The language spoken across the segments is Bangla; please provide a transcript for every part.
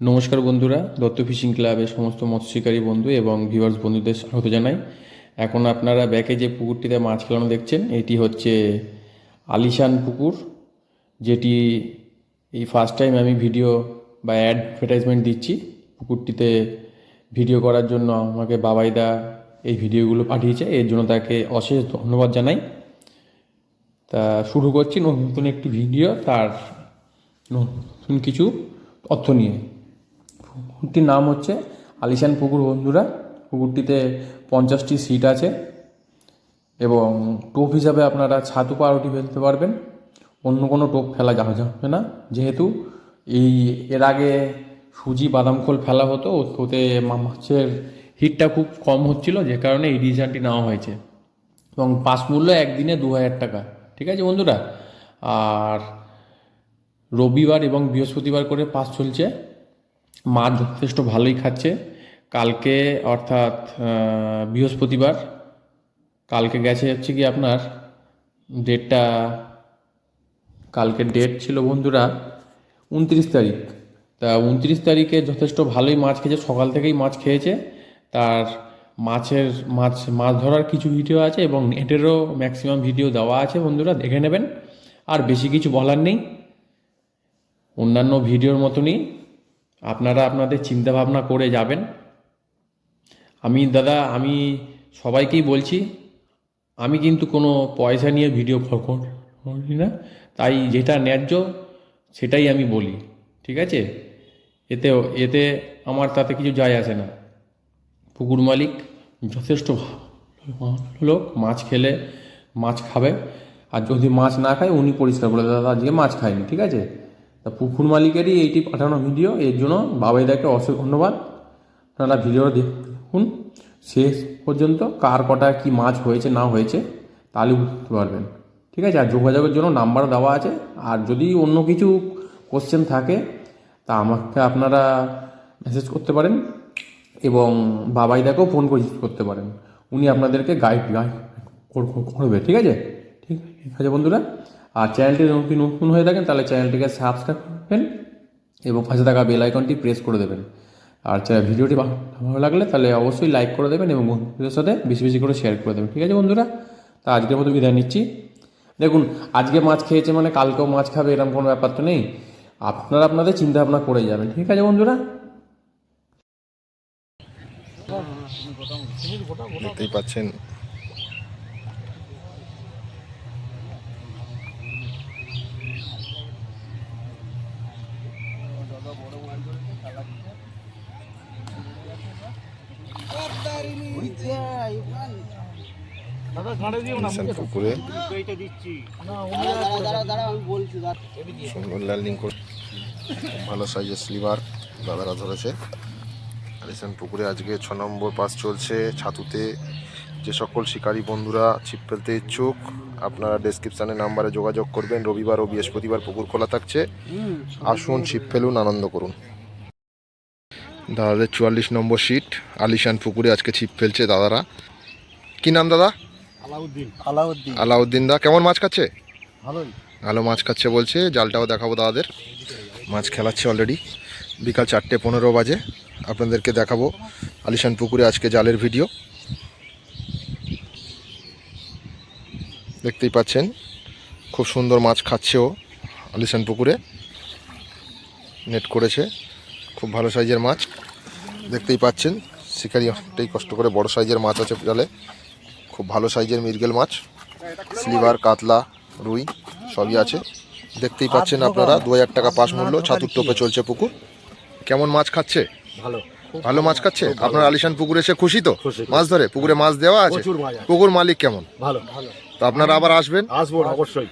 নমস্কার বন্ধুরা, দত্ত ফিশিং ক্লাবের সমস্ত মৎস্যশিকারী বন্ধু এবং ভিউয়ার্স বন্ধুদের স্বাগত জানাই। এখন আপনারা ব্যাকে যে পুকুরটিতে মাছ খেলানো দেখছেন, এটি হচ্ছে আলিশান পুকুর, যেটি এই ফার্স্ট টাইম আমি ভিডিও বা অ্যাডভার্টাইজমেন্ট দিচ্ছি। পুকুরটিতে ভিডিও করার জন্য আমাকে বাবাইদা এই ভিডিওগুলো পাঠিয়েছে, এর জন্য তাকে অশেষ ধন্যবাদ জানাই। তা শুরু করছি নতুন একটি ভিডিও তার নতুন কিছু তথ্য নিয়ে। পুকুরটির নাম হচ্ছে আলিশান পুকুর বন্ধুরা। পুকুরটিতে পঞ্চাশটি সিট আছে এবং টোপ হিসাবে আপনারা ছাতু পাউরুটি ফেলতে পারবেন। অন্য কোনো টোপ ফেলা যাওয়া যাবে না যেহেতু এই এর আগে সুজি বাদাম খোল ফেলা হতো, ওতে মাছের হিটটা খুব কম হচ্ছিল, যে কারণে এই ডিসিশনটি নেওয়া হয়েছে। এবং পাস মূল্য একদিনে দু হাজার টাকা, ঠিক আছে বন্ধুরা? আর রবিবার এবং বৃহস্পতিবার করে পাস চলছে। মাছ যথেষ্ট ভালোই খাচ্ছে। কালকে অর্থাৎ বৃহস্পতিবার, কালকে গেছে হচ্ছে কি আপনার, ডেটটা কালকের ডেট ছিল বন্ধুরা উনত্রিশ তারিখ। তা উনত্রিশ তারিখে যথেষ্ট ভালোই মাছ খেয়েছে, সকাল থেকেই মাছ খেয়েছে। তার মাছের, মাছ মাছ ধরার কিছু ভিডিও আছে এবং নেটেরও ম্যাক্সিমাম ভিডিও দেওয়া আছে বন্ধুরা, দেখে নেবেন। আর বেশি কিছু বলার নেই। অন্যান্য ভিডিওর মতনই আপনারা আপনাদের চিন্তা ভাবনা করে যাবেন। আমি দাদা, আমি সবাইকেই বলছি, আমি কিন্তু কোনো পয়সা নিয়ে ভিডিও করি না। তাই যেটা ন্যায্য সেটাই আমি বলি, ঠিক আছে? এতে এতে আমার তাতে কিছু যায় আসে না। পুকুর মালিক যথেষ্ট লোক, মাছ খেলে মাছ খাবে। আর যদি মাছ না খায়, উনি পরিষ্কার করে দাদা, আজকে মাছ খায়নি ঠিক আছে? তা পুকুর মালিকেরই এইটি পাঠানো ভিডিও, এর জন্য বাবাইদাকে অসংখ্য ধন্যবাদ। আপনারা ভিডিও দেখুন, শেষ পর্যন্ত কার কটা কি মাছ হয়েছে, না হয়েছে, তাহলে বুঝতে পারবেন। ঠিক আছে, আর যোগাযোগের জন্য নাম্বার দেওয়া আছে, আর যদি অন্য কিছু কোশ্চেন থাকে, তা আমাকে আপনারা মেসেজ করতে পারেন, এবং বাবাইদাকেও ফোন করে করতে পারেন। উনি আপনাদেরকে গাইড গাইড করবে, ঠিক আছে? ঠিক আছে বন্ধুরা? আর চ্যানেলটি নতুন নতুন হয়ে থাকেন, তাহলে চ্যানেলটিকে সাবস্ক্রাইব করবেন এবং পাশে থাকা বেল আইকনটি প্রেস করে দেবেন। আর ভিডিওটি ভালো ভালো লাগলে তাহলে অবশ্যই লাইক করে দেবেন এবং বন্ধুদের সাথে বেশি বেশি করে শেয়ার করে দেবেন। ঠিক আছে বন্ধুরা? তা আজকের মতো বিদায় নিচ্ছি। দেখুন, আজকে মাছ খেয়েছে মানে কালকেও মাছ খাবে এরকম কোনো ব্যাপার তো নেই। আপনারা আপনাদের চিন্তা ভাবনা করে যাবেন। ঠিক আছে বন্ধুরা? দেখতেই পাচ্ছেন নিশান পুকুরে। সুন্দর ল্যান্ডিং করে। ভালো সাইজের স্লিভার দাদারা ধরেছে। আলিসান পুকুরে আজকে ছ নম্বর পাস চলছে। ছাতুতে যে সকল শিকারী বন্ধুরা ছিপ ফেলতে ইচ্ছুক আপনারা ডেসক্রিপশানে নাম্বারে যোগাযোগ করবেন। রবিবার ও বৃহস্পতিবার পুকুর খোলা থাকছে। আসুন ছিপ ফেলুন আনন্দ করুন। দাদাদের চুয়াল্লিশ নম্বর সিট আলিশান পুকুরে আজকে ছিপ ফেলছে দাদারা। কি নাম দাদা? আলাউদ্দিন। আলাউদ্দিন। আলাউদ্দিন দা কেমন মাছ খাচ্ছে? ভালোই। ভালো মাছ খাচ্ছে বলছে জালটাও দেখাবো দাদাদের। মাছ খেলাচ্ছে অলরেডি বিকাল চারটে পনেরো বাজে আপনাদেরকে দেখাবো আলিশান পুকুরে আজকে জালের ভিডিও দেখতেই পাচ্ছেন খুব সুন্দর মাছ খাচ্ছে ও আলিশান পুকুরে। নেট করেছে খুব ভালো সাইজের মাছ। দেখতেই পাচ্ছেন শিকারি অনেকটাই কষ্ট করে বড় সাইজের মাছ আছে জালে। খুব ভালো সাইজের মিরগেল মাছ স্লিভার কাতলা রুই সবই আছে। দেখতেই পাচ্ছেন আপনারা দু হাজার টাকা পাস মূল্য ছাতুর টোপে চলছে পুকুর। কেমন মাছ খাচ্ছে? ভালো। ভালো মাছ খাচ্ছে? আপনার আলিশান পুকুরে এসে খুশি তো? মাছ ধরে? পুকুরে মাছ দেওয়া আছে? প্রচুর মাছ আছে। পুকুর মালিক কেমন? ভালো। ভালো তো আপনারা আবার আসবেন? আসব অবশ্যই।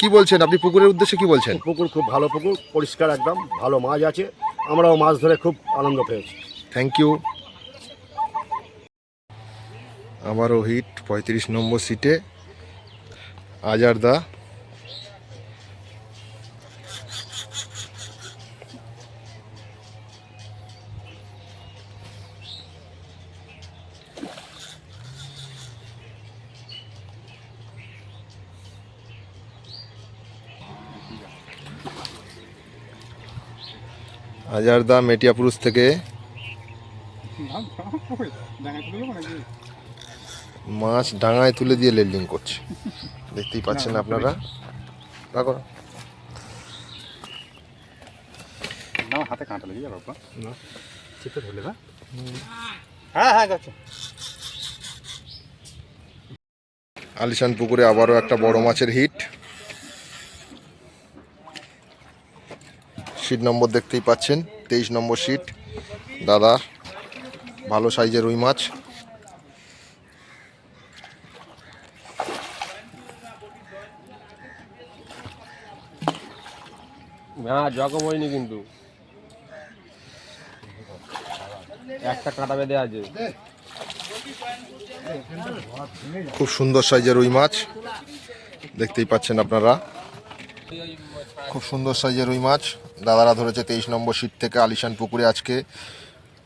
কি বলছেন? আপনি পুকুরের উদ্দেশ্যে কি বলছেন? পুকুর খুব ভালো পুকুর পরিষ্কার একদম ভালো মাছ আছে। আমরাও মাছ ধরে খুব আনন্দ পেয়েছি। থ্যাংক ইউ আবারও হিট পঁয়ত্রিশ নম্বর সিটে আজার দা। হাজারদা মেটিয়াপুরুষ থেকে। মাছ ডাঙায় তুলে দিয়ে লেল্ডিং করছে। দেখতেই পাচ্ছেন আপনারা। রাখো না হাতে কাঁটা লেগে যাবে বাবা। চিপে ধরলে বা হ্যাঁ হ্যাঁ গেছে আলিশান পুকুরে আবারও একটা বড় মাছের হিট। সিট নম্বর দেখতেই পাচ্ছেন তেইশ নম্বর সিট দাদা ভালো সাইজের রুই মাছ। হ্যাঁ জখম হয়নি কিন্তু। একটা কাঁটা বেঁধে আছে। খুব সুন্দর সাইজের রুই মাছ। দেখতেই পাচ্ছেন আপনারা। খুব সুন্দর সাইজের রুই মাছ। দাদারা ধরেছে তেইশ নম্বর সিট থেকে আলিশান পুকুরে আজকে।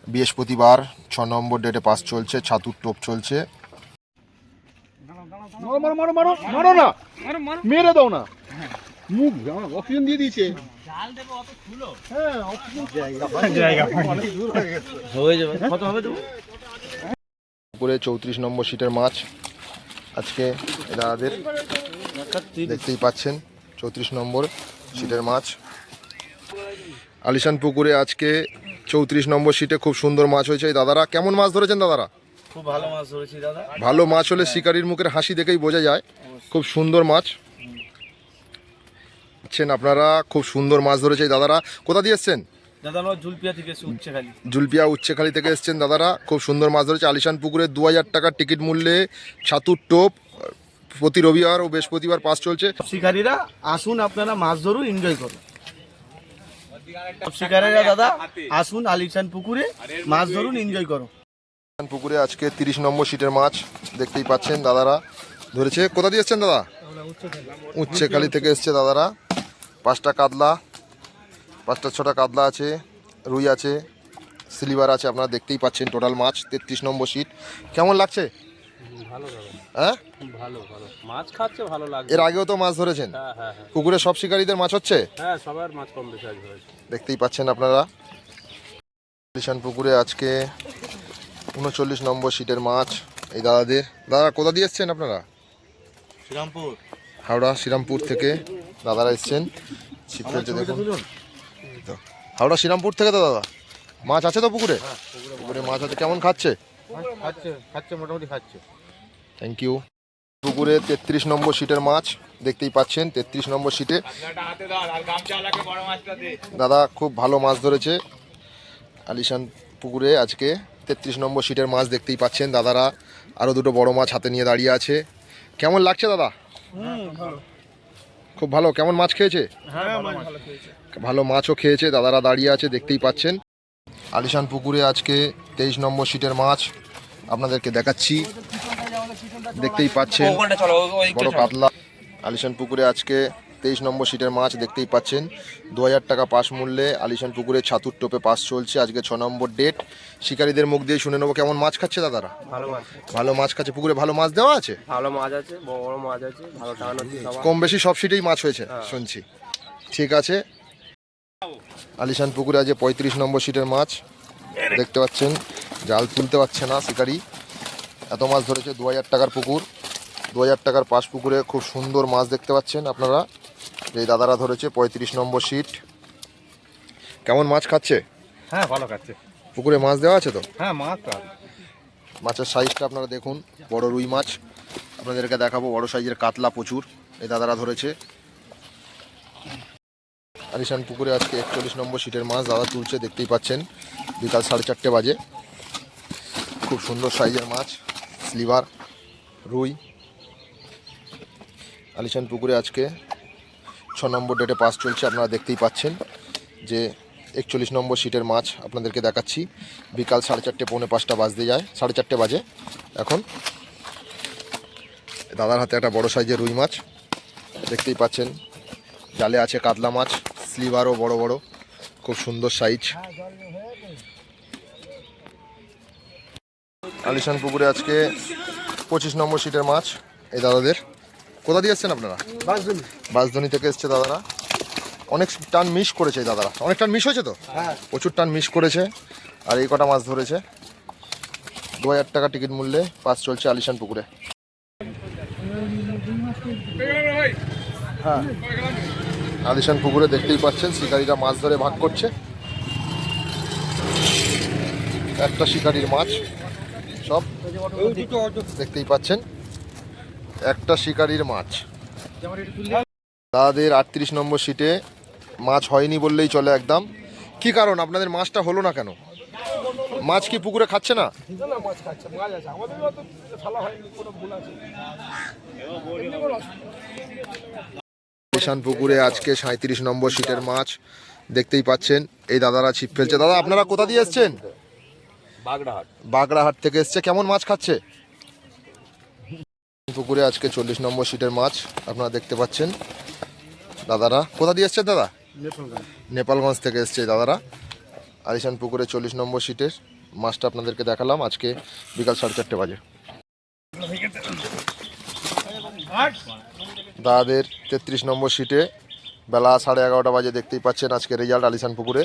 বৃহস্পতিবার ছ নম্বর ডেটে পাস চলছে ছাতুর টোপ চলছে। মারো মারো মারো মারো মারো না। মেরে দাও না। মুখ অক্সিজেন দিয়ে দিয়েছে। পুকুরে চৌত্রিশ নম্বর সিটের মাছ। আজকে দাদাদের দেখতেই পাচ্ছেন চৌত্রিশ নম্বর সিটের মাছ। আলিশান পুকুরে আজকে চৌত্রিশ নম্বর সিটে খুব সুন্দর মাছ হয়েছে। এই দাদারা কেমন মাছ ধরেছেন দাদারা? খুব ভালো মাছ ধরেছি দাদা। ভালো মাছ হলে শিকারির মুখের হাসি দেখেই বোঝা যায়। খুব সুন্দর মাছ। আছেন আপনারা। খুব সুন্দর মাছ ধরেছে এই দাদারা। কোথা দিয়ে এসছেন? জুলপিয়া থেকে এসে উচ্ছে জুলপিয়া উচ্চেখালি থেকে এসছেন দাদারা। খুব সুন্দর মাছ ধরেছে। আলিশান পুকুরে দু হাজার টাকার টিকিট মূল্যে ছাতুর টোপ প্রতি রবিবার ও বৃহস্পতিবার পাস চলছে। শিকারীরা আসুন আপনারা মাছ ধরুন এনজয় করুন। শিকারীরা দাদা আসুন আলিশান পুকুরে মাছ ধরুন এনজয় করো আলিশান পুকুরে আজকে তিরিশ নম্বর সিটের মাছ দেখতেই পাচ্ছেন দাদারা। ধরেছে। কোথা দিয়ে এসছেন দাদা? উচ্চেখালি থেকে এসছে দাদারা। পাঁচটা কাতলা পাঁচটা ছটা কাতলা আছে রুই আছে সিলিভার আছে আপনারা দেখতেই পাচ্ছেন টোটাল মাছ তেত্রিশ নম্বর সিট কেমন লাগছে? হ্যাঁ? ভালো ভালো। মাছ খাচ্ছে ভালো লাগছে। এর আগেও তো মাছ ধরেছেন? হ্যাঁ হ্যাঁ হ্যাঁ। পুকুরে সব শিকারীদের মাছ হচ্ছে? হ্যাঁ সবার মাছ কম বেশি দেখতেই পাচ্ছেন আপনারা। পুকুরে আজকে উনচল্লিশ নম্বর সিটের মাছ এই দাদাদের। দাদা কোথা দিয়ে এসছেন আপনারা? শ্রীরামপুর। হাওড়া শ্রীরামপুর থেকে। দাদারা এসছেন। ছিপ ফেলছে দেখুন। তো, হাওড়া শ্রীরামপুর থেকে তো দাদা? মাছ আছে তো পুকুরে? পুকুরে মাছ আছে। কেমন খাচ্ছে? খাচ্ছে খাচ্ছে মোটামুটি খাচ্ছে। থ্যাংক ইউ পুকুরে তেত্রিশ নম্বর সিটের মাছ দেখতেই পাচ্ছেন। তেত্রিশ নম্বর সিটে দাদা খুব ভালো মাছ ধরেছে। আলিশান পুকুরে আজকে তেত্রিশ নম্বর সিটের মাছ দেখতেই পাচ্ছেন দাদারা। আরও দুটো বড় মাছ হাতে নিয়ে দাঁড়িয়ে আছে। কেমন লাগছে দাদা? খুব ভালো। কেমন মাছ খেয়েছে? ভালো মাছও খেয়েছে দাদারা দাঁড়িয়ে আছে দেখতেই পাচ্ছেন। আলিশান পুকুরে আজকে তেইশ নম্বর সিটের মাছ আপনাদেরকে দেখাচ্ছি। দেখতেই পাচ্ছেন বড় কাতলা। আলিশান পুকুরে আজকে তেইশ নম্বর সিটের মাছ দেখতেই পাচ্ছেন। দু হাজার টাকা পাস মূল্যে আলিশান পুকুরে ছাতুর টোপে পাস চলছে। আজকে ছ নম্বর ডেট। শিকারীদের মুখ দিয়ে শুনে নেব কেমন মাছ খাচ্ছে দাদারা? ভালো মাছ ভালো মাছ খাচ্ছে। পুকুরে ভালো মাছ দেওয়া আছে? ভালো মাছ আছে বড় মাছ আছে ভালো কম বেশি সব সিটেই মাছ হয়েছে শুনছি। ঠিক আছে। আলিশান পুকুরে আজ পঁয়ত্রিশ নম্বর সিটের মাছ। দেখতে পাচ্ছেন জাল তুলতে পারছে না শিকারি। এত মাছ ধরেছে দু হাজার টাকার পুকুর। দু হাজার টাকার পাশ পুকুরে খুব সুন্দর মাছ দেখতে পাচ্ছেন আপনারা। এই দাদারা ধরেছে পঁয়ত্রিশ নম্বর সিট কেমন মাছ খাচ্ছে? হ্যাঁ ভালো খাচ্ছে। পুকুরে মাছ দেওয়া আছে তো? হ্যাঁ মাছ মাছের সাইজটা আপনারা দেখুন বড় রুই মাছ। আপনাদেরকে দেখাবো বড় সাইজের কাতলা প্রচুর। এই দাদারা ধরেছে। আলিশান পুকুরে আজকে একচল্লিশ নম্বর সিটের মাছ দাদা তুলছে দেখতেই পাচ্ছেন। বিকাল সাড়ে চারটে বাজে। খুব সুন্দর সাইজের মাছ স্লিভার রুই। আলিশান পুকুরে আজকে ছ নম্বর ডেটে পাস চলছে, আপনারা দেখতেই পাচ্ছেন যে একচল্লিশ নম্বর সিটের মাছ আপনাদেরকে দেখাচ্ছি। বিকাল সাড়ে চারটে, পৌনে পাঁচটা বাজতে যায়, সাড়ে চারটে বাজে। এখন দাদার হাতে একটা বড় সাইজের রুই মাছ, দেখতেই পাচ্ছেন। জালে আছে কাতলা মাছ স্লিভারও বড় বড়, খুব সুন্দর সাইজ আলিশান পুকুরে আজকে পঁচিশ নম্বর সিটের মাছ, এই দাদাদের। কোথা দিয়ে এসছেন আপনারা? বাসধনী। থেকে এসছে দাদারা। অনেক টান মিস করেছে দাদারা। অনেক টান মিস হয়েছে তো? প্রচুর টান মিস করেছে আর এই কটা মাছ ধরেছে। দু হাজার টাকা টিকিট মূল্যে পাস চলছে আলিশান পুকুরে। হ্যাঁ। আলিশান পুকুরে দেখতেই পাচ্ছেন শিকারীরা মাছ ধরে ভাগ করছে। একটা শিকারির মাছ সব দেখতেই পাচ্ছেন। একটা শিকারির মাছ। দাদাদের আটত্রিশ নম্বর সিটে মাছ হয়নি বললেই চলে একদম। কি কারণ? আপনাদের মাছটা হলো না কেন? মাছ কি পুকুরে খাচ্ছে না? কিষান পুকুরে আজকে সাঁত্রিশ নম্বর সিটের মাছ দেখতেই পাচ্ছেন। এই দাদারা ছিপ ফেলছে। দাদা আপনারা কোথা দিয়ে এসছেন? বাগড়াহাট। বাগড়াহাট থেকে এসছে। কেমন মাছ খাচ্ছে? পুকুরে আজকে চল্লিশ নম্বর সিটের মাছ আপনারা দেখতে পাচ্ছেন। দাদারা কোথা দিয়ে এসছে দাদা? নেপালগঞ্জ। থেকে এসছে দাদারা। আলিশান পুকুরে চল্লিশ নম্বর সিটের মাছটা আপনাদেরকে দেখালাম আজকে বিকাল সাড়ে চারটে বাজে। দাদাদের তেত্রিশ নম্বর সিটে বেলা সাড়ে এগারোটা বাজে দেখতেই পাচ্ছেন আজকে রেজাল্ট আলিশান পুকুরে।